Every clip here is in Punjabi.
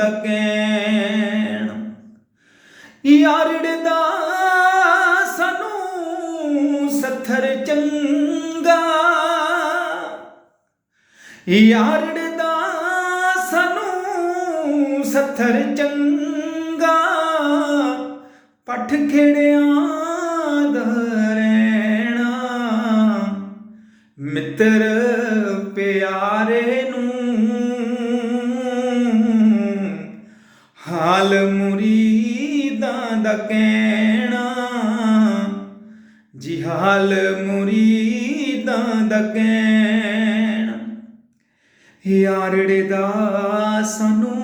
ਦਾ ਕਹਿਣਾ ਦਾ ਸਾਨੂੰ ਸੱਥਰ ਚੰਗਾ। ਯਾਰੜ ਦਾ ਸਾਨੂੰ ਸੱਥਰ ਚੰਗਾ। ਪੱਠ ਖੇੜਿਆਂ ਦਾ ਰਹਿਣਾ। ਮਿੱਤਰ ਪਿਆਰੇ ਨੂੰ ਹਾਲ ਮੁਰੀਦਾਂ ਦਾ ਕਹਿਣਾ ਜੀ ਹਾਲ ਮੁਰੀਦਾਂ ਦਾ ਕਹਿਣਾ। ਯਾਰੜੇ ਦਾ ਸਾਨੂੰ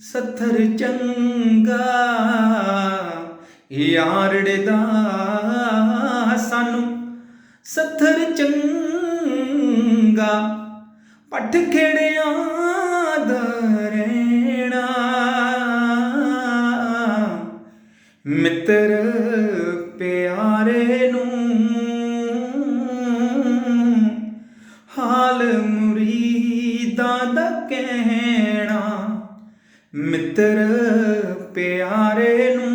ਸੱਥਰ ਚੰਗਾ ਯਾਰੜੇ ਦਾ ਸਾਨੂੰ ਸੱਥਰ ਚੰਗਾ। ਪੱਠ ਖੇੜਿਆਂ ਦਾ ਮਿੱਤਰ ਪਿਆਰੇ ਨੂੰ ਹਾਲ ਮੁਰੀਦਾਂ ਦਾ ਕਹਿਣਾ ਮਿੱਤਰ ਪਿਆਰੇ ਨੂੰ